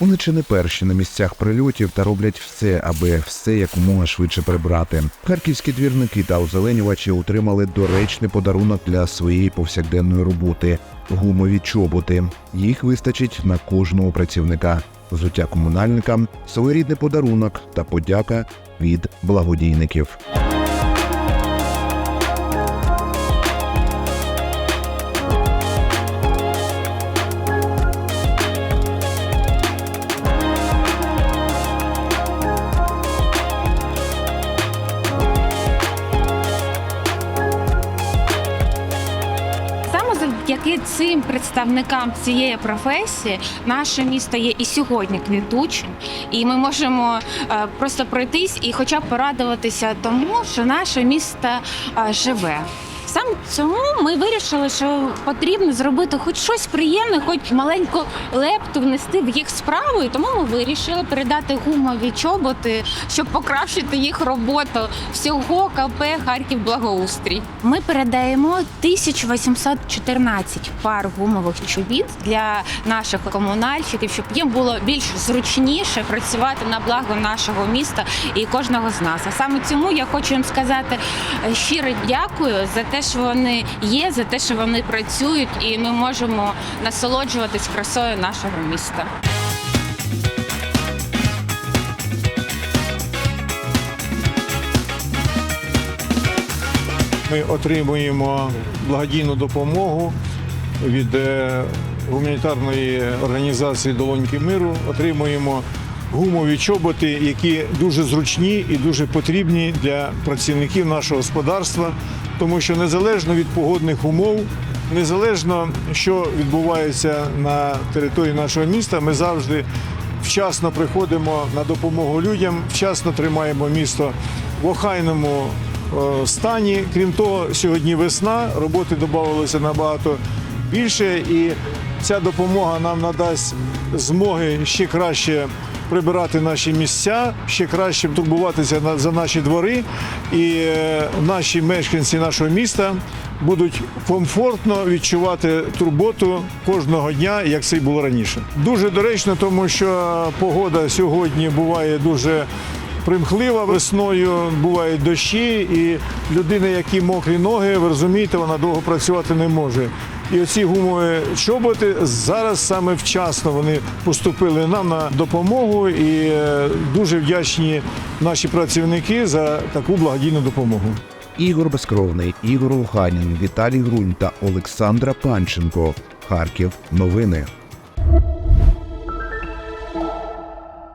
Вони чи не перші на місцях прильотів та роблять все, аби все якомога швидше прибрати. Харківські двірники та озеленювачі отримали доречний подарунок для своєї повсякденної роботи гумові чоботи. Їх вистачить на кожного працівника. Взуття комунальникам, своєрідний подарунок та подяка від благодійників. Завдяки цим представникам цієї професії наше місто є і сьогодні квітучим, і ми можемо е, просто пройтись і хоча б порадуватися тому, що наше місто е, живе. Саме цьому ми вирішили, що потрібно зробити хоч щось приємне, хоч маленьку лепту внести в їх справу. І тому ми вирішили передати гумові чоботи, щоб покращити їх роботу всього КП Харків Благоустрій. Ми передаємо 1814 пар гумових чобіт для наших комунальщиків, щоб їм було більш зручніше працювати на благо нашого міста і кожного з нас. А саме цьому я хочу їм сказати щиро дякую за те, що вони є, за те, що вони працюють, і ми можемо насолоджуватись красою нашого міста. Ми отримуємо благодійну допомогу від е, гуманітарної організації Долоньки миру. Отримуємо гумові чоботи, які дуже зручні і дуже потрібні для працівників нашого господарства, тому що незалежно від погодних умов, незалежно що відбувається на території нашого міста, ми завжди вчасно приходимо на допомогу людям, вчасно тримаємо місто в охайному е, стані. Крім того, сьогодні весна, роботи додавалося набагато більше, і ця допомога нам надасть змоги ще краще прибирати наші місця, ще краще турбуватися за наші двори, і е, наші мешканці нашого міста будуть комфортно відчувати турботу кожного дня, як це й було раніше. Дуже доречно, тому що погода сьогодні буває дуже примхлива весною, бувають дощі, і людина, які мокрі ноги, ви розумієте, вона довго працювати не може. І оці гумові чоботи зараз саме вчасно вони поступили нам на допомогу, і е, дуже вдячні наші працівники за таку благодійну допомогу. Ігор Безкровний, Ігор Луханін, Віталій Грунь та Олександра Панченко. Харків. Новини.